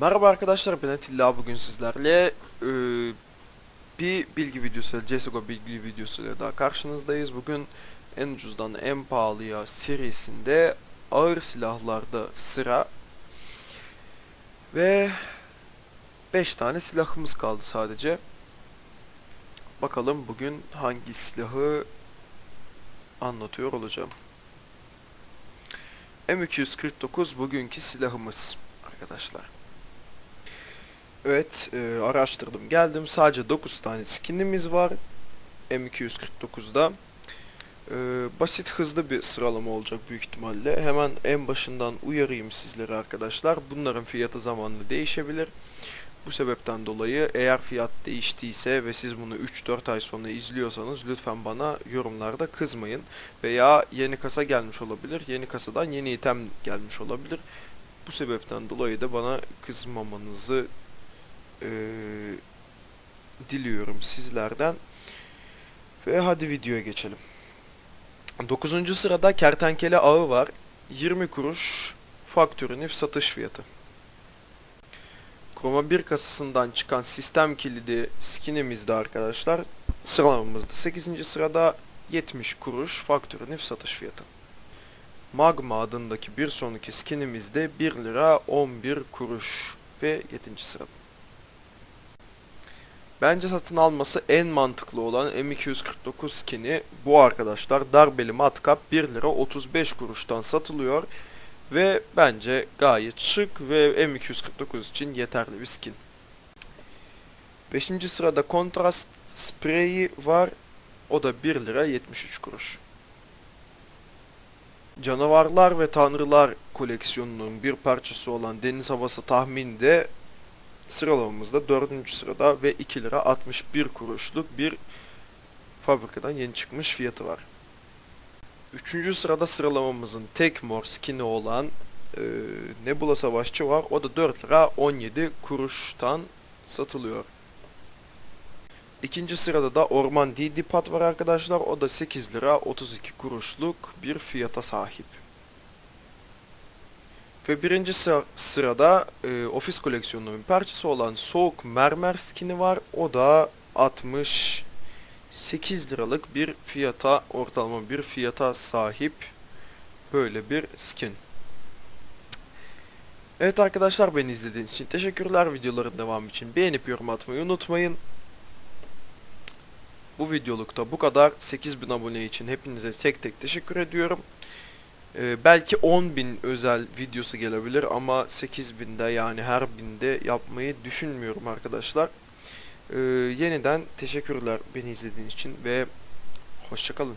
Merhaba arkadaşlar ben Atilla bugün sizlerle e, bir bilgi videosu, CSGO bilgi videosuyla daha karşınızdayız. Bugün en ucuzdan en pahalıya serisinde ağır silahlarda sıra ve 5 tane silahımız kaldı sadece. Bakalım bugün hangi silahı anlatıyor olacağım. M249 bugünkü silahımız arkadaşlar. Evet, e, araştırdım. Geldim. Sadece 9 tane skinimiz var. M249'da. E, basit hızlı bir sıralama olacak büyük ihtimalle. Hemen en başından uyarayım sizleri arkadaşlar. Bunların fiyatı zamanla değişebilir. Bu sebepten dolayı eğer fiyat değiştiyse ve siz bunu 3-4 ay sonra izliyorsanız lütfen bana yorumlarda kızmayın. Veya yeni kasa gelmiş olabilir. Yeni kasadan yeni item gelmiş olabilir. Bu sebepten dolayı da bana kızmamanızı eee, diliyorum sizlerden. Ve hadi videoya geçelim. 9. sırada kertenkele ağı var. 20 kuruş faktörü nif satış fiyatı. Chroma 1 kasasından çıkan sistem kilidi skinimizde arkadaşlar. Sıralamamızda 8. sırada 70 kuruş faktörü nif satış fiyatı. Magma adındaki bir sonraki skinimizde 1 lira 11 kuruş ve 7. sırada. Bence satın alması en mantıklı olan M249 skini bu arkadaşlar. Darbeli matkap 1 lira 35 kuruştan satılıyor. Ve bence gayet şık ve M249 için yeterli bir skin. 5. sırada kontrast spreyi var. O da 1 lira 73 kuruş. Canavarlar ve Tanrılar koleksiyonunun bir parçası olan Deniz Havası Tahmini de sıralamamızda 4. sırada ve 2 lira 61 kuruşluk bir fabrikadan yeni çıkmış fiyatı var. 3. sırada sıralamamızın tek mor skin'i olan e, Nebula Savaşçı var. O da 4 lira 17 kuruştan satılıyor. İkinci sırada da Orman Didipat var arkadaşlar. O da 8 lira 32 kuruşluk bir fiyata sahip. Ve birinci sıra- sırada e, ofis koleksiyonunun bir parçası olan Soğuk Mermer skin'i var. O da 68 liralık bir fiyata, ortalama bir fiyata sahip böyle bir skin. Evet arkadaşlar beni izlediğiniz için teşekkürler. Videoların devamı için beğenip yorum atmayı unutmayın. Bu videolukta bu kadar. 8000 abone için hepinize tek tek teşekkür ediyorum. Ee, belki 10.000 özel videosu gelebilir ama 8000'de yani her binde yapmayı düşünmüyorum arkadaşlar. Ee, yeniden teşekkürler beni izlediğiniz için ve hoşçakalın.